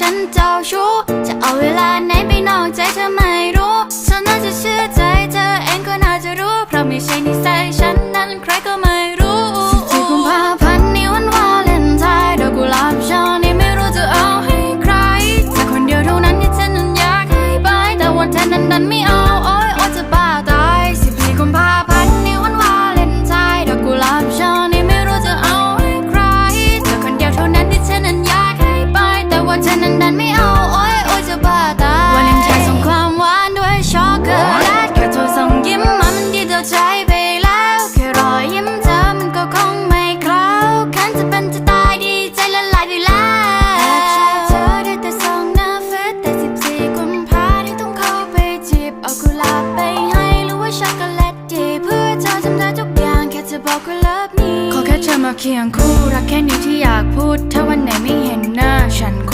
ฉันเจ้าชู้ จะเอาเวลาไหนไปนอกใจเธอไม่รู้ ฉันน่าจะเชื่อใจเธอเองก็น่าจะรู้ เพราะไม่ใช่นิสัยฉันนั้นใครก็ไม่รู้สิบสี่กุมภาพันธ์นี่วันวาเลนไทน์ดอกกุหลาบช่อนี่ไม่รู้จะเอาให้ใครแต่คนเดียวเท่านั้นที่ฉันนั้นอยากให้ไปแต่วันเธอนั้นดันไม่เอา ว่าเธอนั้นดันไม่เอาโอ้ยโอ้ยจะบ้าตาวันนี้เธอส่งความหวานด้วยช็อกโกแลตแค่โทรส่งยิ้มมามันดีต่อใจไปแล้วแค่รอยยิ้มเธอมันก็คงไม่เคล้าคันจะเป็นจะตายดีใจละลายไปแล้วแต่ชอบเธอได้แต่ส่องหน้าเฟซแต่สิบสี่คนพาที่ต้องเข้าไปจีบเอากุหลาบไปให้รู้ว่าช็อกโกแลตดีเพื่อเธอทำได้ทุกอย่างแค่เธอบอกว่าลิกนี่ขอแค่เธอมาเคียงคู่รักแค่นี้ที่อยากพูดถ้าวันไหน